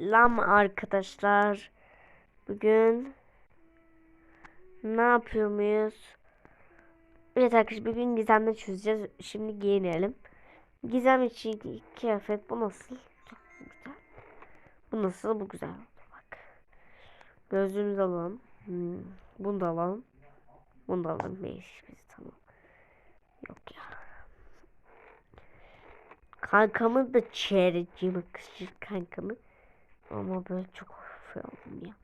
Selam arkadaşlar. Bugün ne yapıyor muyuz? Evet arkadaşlar bugün gizemle çözeceğiz. Şimdi giyinelim. Gizem için kıyafet bu nasıl? Çok güzel. Bu nasıl? Bu güzel. Bak. Gözlüğümüzü alalım. Hmm. Bunu da alalım. Bunu da alalım. Beş. Biz tamam. Yok ya. Kankamı da çeyreciğim kızcık kankamı. Ama böyle çok şey oldum ya.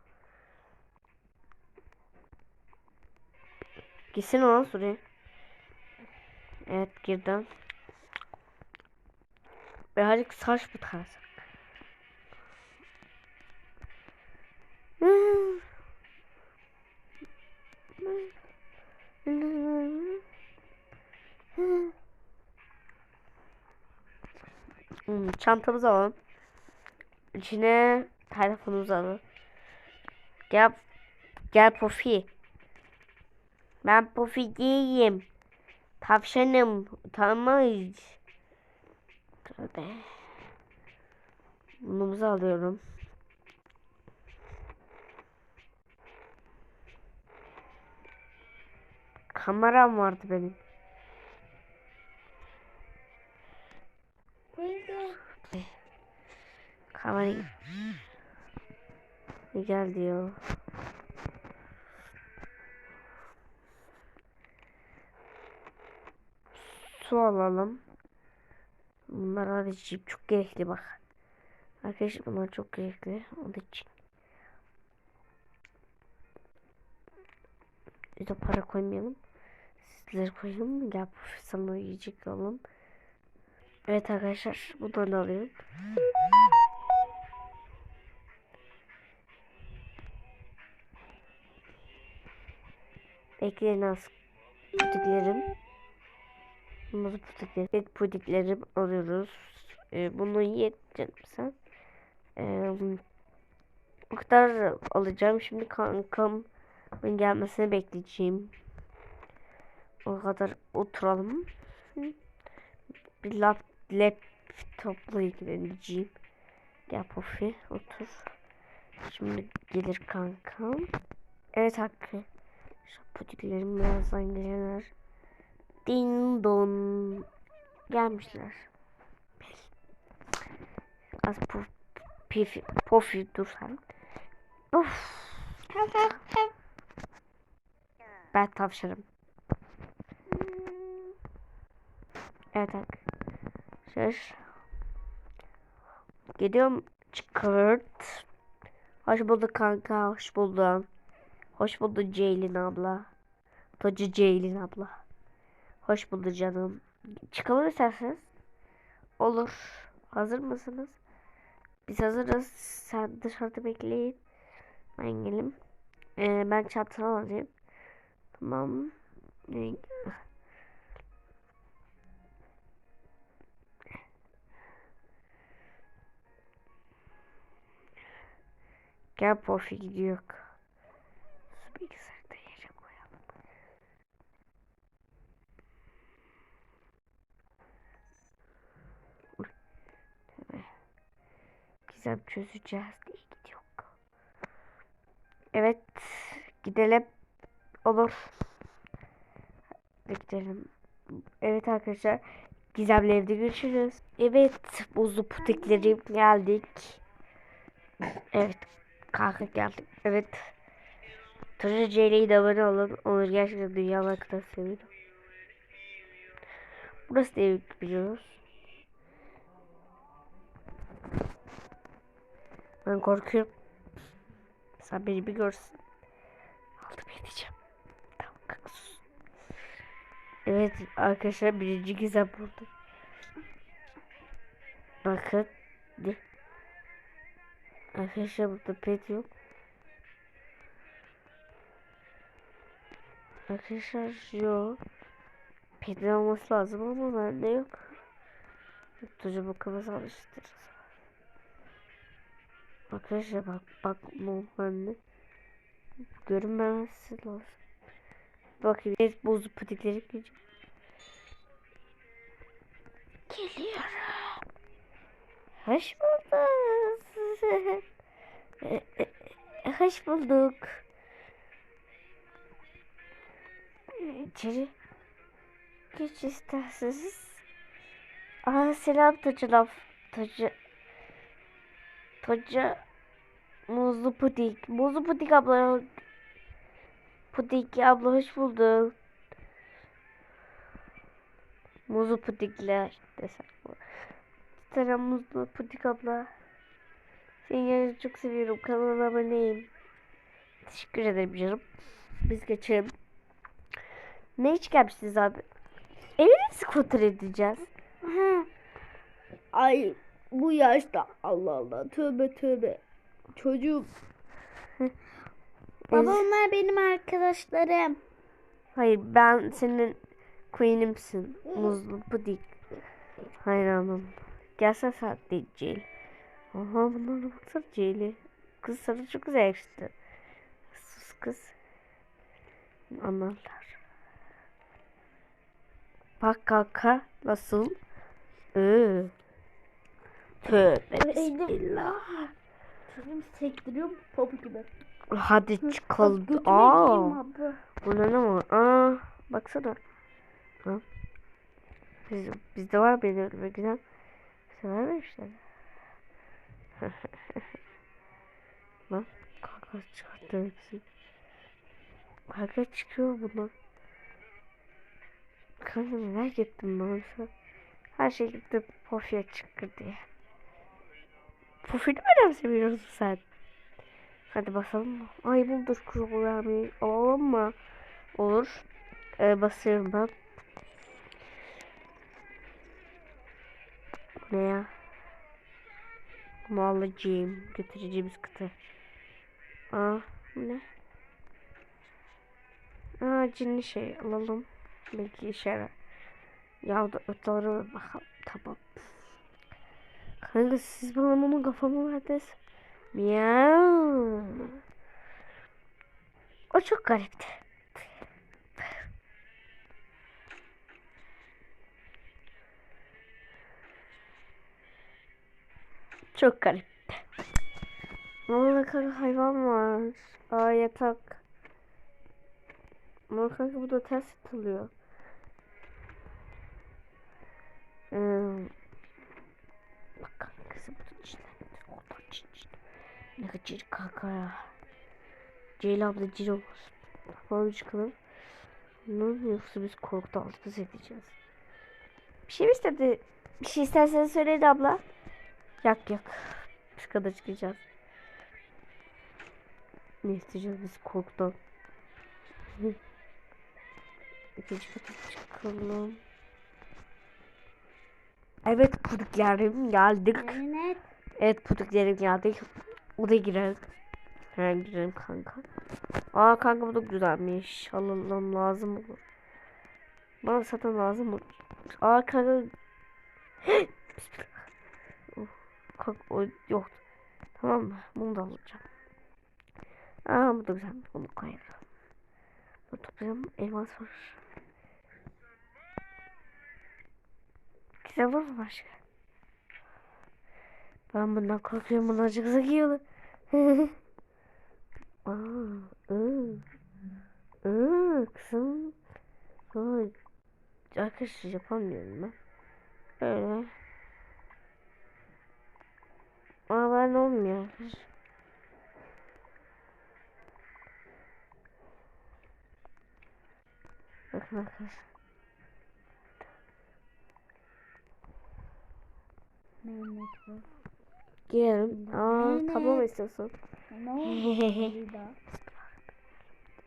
Gitsin lan şuraya. Evet girdim. Birazcık saç mı tarsak? Hmm, çantamızı alalım. İçine telefonumuzu alalım. Gel, gel Pofi. Ben Pofi değilim. Tavşanım. Utanmaz. Tövbe. Bunumuzu alıyorum. Kameram vardı benim. Kamerayı. Ne geldi ya? Su alalım. Bunlar harici çok gerekli bak. Arkadaşlar bunlar çok gerekli. Onun için. Bir de para koymayalım. Sizleri koyalım? Gel profesyonel yiyecek alalım. Evet arkadaşlar buradan da alıyorum. Bekleyin az pudiklerim. Bunları pudiklerim. Evet pudiklerim alıyoruz. Ee, bunu ye canım sen. Ee, bu kadar alacağım. Şimdi kankam gelmesini bekleyeceğim. O kadar oturalım. Bir lap, laptopla ilgileneceğim. Gel Pofi otur. Şimdi gelir kankam. Evet Hakkı. Şu pudiklerim birazdan gelirler. Ding don. Gelmişler. Az pof, pifi, pofi dur sen. Of. Ben tavşarım. Evet arkadaşlar. Gidiyorum çıkart. Hoş bulduk kanka. Hoş buldum. Hoş bulduk Ceylin abla. Tocu Ceylin abla. Hoş bulduk canım. Çıkalım isterseniz. Olur. Hazır mısınız? Biz hazırız. Sen dışarıda bekleyin. Ben gelim. Ee, ben çantamı alayım. Tamam. Gel Pofi gidiyor. Şu bilgisayarı da yere koyalım. Gizem çözeceğiz diye gidiyor. Evet. Gidelim. Olur. Hadi gidelim. Evet arkadaşlar. Gizem'le evde görüşürüz. Evet. Buzlu puteklerim geldik. Evet. Kanka geldik. Evet. Tırcı Ceyle'yi de abone olun. Onu gerçekten dünyalar kadar seviyorum. Burası da ev biliyoruz. Ben korkuyorum. Sen beni bir görsün. Aldım edeceğim. Tamam kanka sus. Evet arkadaşlar birinci gizem burada. Bakın. Ne? Arkadaşlar burada pet yok. Arkadaşlar yok. Pet olması lazım ama bende yok. Tutucu bu kafası alıştırırız. Arkadaşlar bak bak bu bende. Görünmemesi lazım. Bakayım. Evet bozu patikleri geliyor. Geliyorum. Hoş bulduk. Hoş bulduk. İçeri geç isterseniz. Aa selam Toca laf. Toca. Toca. Muzlu pudik. Muzlu pudik abla. Pudik abla hoş bulduk. Muzlu pudikler desem. bu. Selam muzlu pudik abla. Seni çok seviyorum. Kanalıma aboneyim. Teşekkür ederim canım. Biz geçelim. Ne gelmişsiniz abi? Nasıl kontrol edeceğiz? Ha. Ay bu yaşta Allah Allah tövbe tövbe. Çocuğum. Baba onlar benim arkadaşlarım. Hayır ben senin queen'imsin. Muzlu pudik. Hayranım. Gelsene sen de Ceyl. Aha bunlara baksana Ceyl'i. Kız sana çok güzel yakıştı. Sus kız. Anlarlar. Bak kanka nasıl? Ee. Tövbe bismillah. Çocuğum sektiriyorum popu gibi. Hadi çıkalım. Aa. Bu ne ama? Aa, baksana. Ha? Biz, bizde var benim önüme giden. Bize vermemişler. Lan kanka çıkarttı hepsi. Kanka çıkıyor bunlar. Kanka merak ettim an. Her şey gitti Pofi'ye çıktı diye. Pofi'ni mi önemsemiyorsun sen? Hadi basalım mı? Ay bulduk kuru vermeyi alalım mı? Olur. Ee, basıyorum ben. Ne ya? Bunu alacağım. Götüreceğim kıtı. Aa bu ne? Aa cinli şey alalım. Belki işe. Ya da öteleri bakalım. Tamam. Kanka siz bana onun kafamı verdiniz. Miau. O çok garipti. Çok garipti. Ama kanka hayvan var. Aa yatak. Ama kanka bu da ters atılıyor. Hmm. Bak kızım bunun içinden. Ne ciri kanka ya. Ceyla abla ciri olmasın. Falan çıkalım. Ne yoksa biz korktu altımız. Bir şey mi istedi? Bir şey isterseniz söyleyin abla. Yok yok. Şu kadar çıkacağız. Ne isteyeceğiz biz korktan. İkinci kata çıkalım. Evet pudiklerim geldik. Evet. Evet pudiklerim geldik. Odaya girelim. Hemen girelim kanka. Aa kanka bu da güzelmiş. Alalım lazım olur. Bana zaten lazım olur. Aa kanka. Of, kanka o yok. Tamam mı? Bunu da alacağım. Aa bu da güzel. Bunu koyarım. Bunu toplayalım. Elmas var. Güzel var mı başka? Ben bundan korkuyorum. Bunlar çok zeki Aa, ıı, ıı, kızım. Ay, arkadaşlar yapamıyorum ben. Öyle. Aa ben olmuyor. Bakın arkadaşlar. Mehmet bu. Girelim. Aa tablo mu istiyorsun? Ne oldu?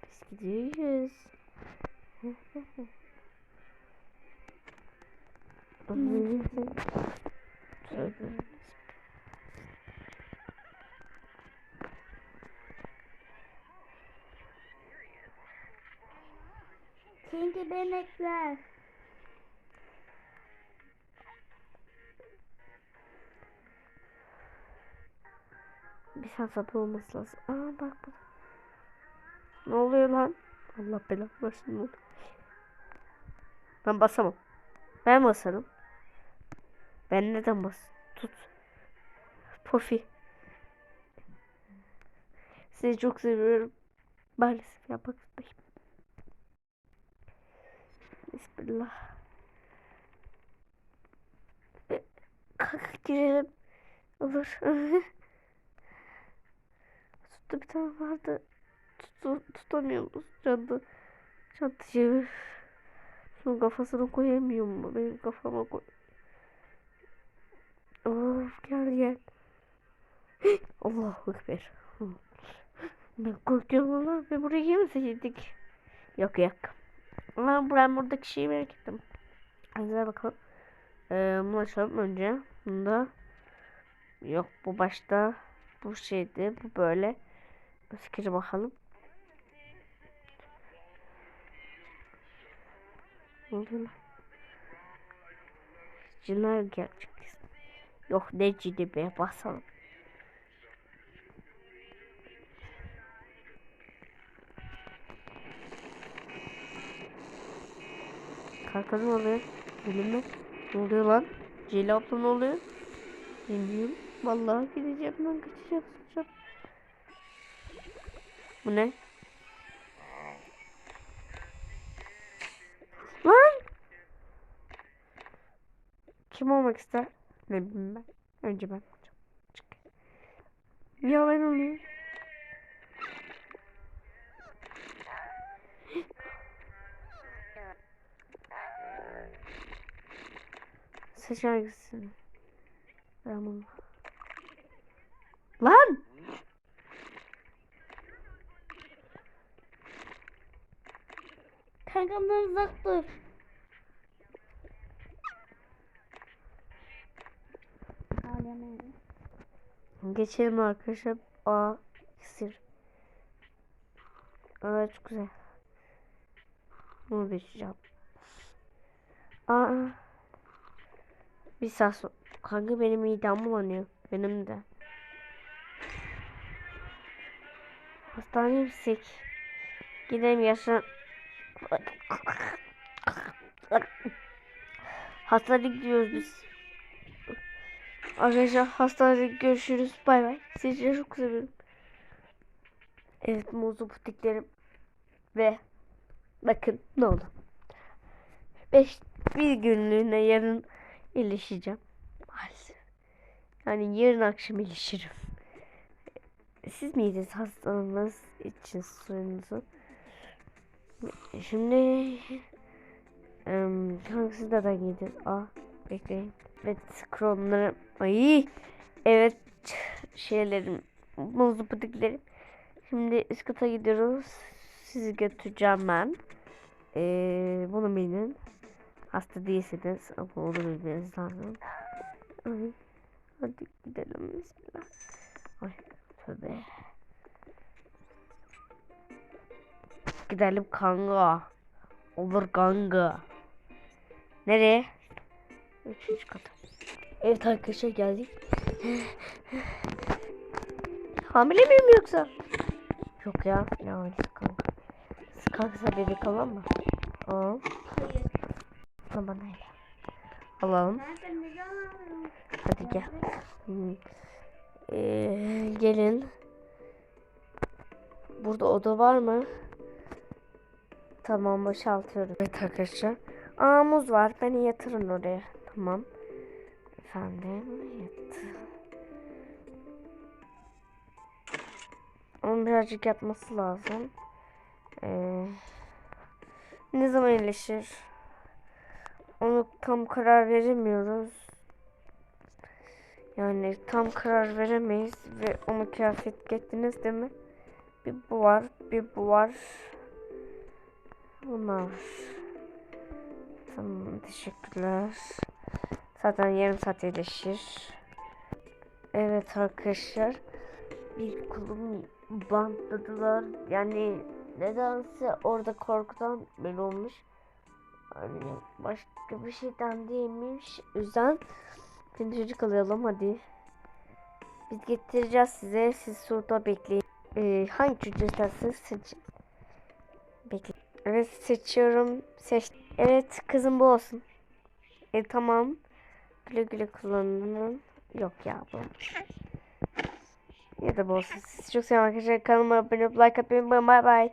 Biz gidiyoruz. Tövbe. Çünkü benekler. Saat sabah olması lazım. Aa bak bu. Ne oluyor lan? Allah belanı versin. Ben basamam. Ben basarım. Ben neden bas? Tut. Pofi. Sizi çok seviyorum. Maalesef yapmak zorundayım. Bismillah. Kalk girelim. Olur. Tuttu bir tane vardı. Tutu, tutamıyoruz. Çanta. Çantayı. Şunun kafasına koyamıyor mu? Benim kafama koy. Of gel gel. Allahu Ekber. Ben korkuyorum Allah ve buraya girmeseydik. Yok yok. Ama ben buradaki şeyi merak ettim. Hadi bakalım. Ee, bunu açalım önce. Bunda yok bu başta bu şeydi bu böyle. Sıkıcı bakalım. Oluyor lan? Cinler gelecek. Yok ne cini be basalım. Kanka ne oluyor? Bilmem. Ne oluyor lan? Ceyli abla ne oluyor? Bilmiyorum. Vallahi gideceğim ben kaçacağım. Bu ne? Lan! Kim olmak ister? Ne bileyim ben. Önce ben olacağım. Çık. Ya ben olayım. Seç hangisini? Bunu. Lan! Kankamdan uzak dur. Geçelim arkadaşlar. A iksir. Evet çok güzel. Bunu da içeceğim. Aa. Bir saat sonra. Kanka benim midem bulanıyor. Benim de. Hastaneye gitsek. Gidelim yaşlan. Hastaneye gidiyoruz biz. Arkadaşlar hastanede görüşürüz. Bay bay. Sizleri çok seviyorum. Evet muzlu putiklerim. Ve bakın ne oldu. Beş, bir günlüğüne yarın iyileşeceğim. Maalesef. Yani yarın akşam iyileşirim. Siz miydiniz hastanız için suyunuzu? Şimdi um, hangisi de da giydir? Aa bekleyin. Evet kronlarım. Ay. Evet şeylerim. Muzlu pudiklerim. Şimdi üst kata gidiyoruz. Sizi götüreceğim ben. Ee, bunu bilin. Hasta değilsiniz ama onu bilmeniz lazım. Ay. Hadi gidelim. Bismillah. Ay tövbe. Gidelim kanka. Olur kanka. Nereye? Üçüncü kata. Evet arkadaşlar geldik. Hamile miyim yoksa? Yok ya. Ne hamilesi kanka. Kanka bebek alalım mı? Aa. Al bana hele. Alalım. Hadi gel. Hmm. Ee, gelin. Burada oda var mı? Tamam boşaltıyorum. Evet arkadaşlar. Aa muz var. Beni yatırın oraya. Tamam. Efendim yattı. Onun birazcık yatması lazım. Ee, ne zaman iyileşir? Onu tam karar veremiyoruz. Yani tam karar veremeyiz ve onu kıyafet gittiniz değil mi? Bir bu var, bir bu var. Bunlar. Tamam, teşekkürler. Zaten yarım saat iyileşir. Evet arkadaşlar. Bir kolum bantladılar. Yani nedense orada korkudan böyle olmuş. Hani başka bir şeyden değilmiş. O yüzden şimdi çocuk alayalım hadi. Biz getireceğiz size. Siz şurada bekleyin. Ee, hangi çocuğu isterseniz. Bekleyin. Evet seçiyorum. Seç. Evet kızım bu olsun. E tamam. Güle güle kullanın. Yok ya bu. Ya da bu olsun. Sizi çok seviyorum arkadaşlar. Kanalıma abone olup like atmayı unutmayın. Bay bay.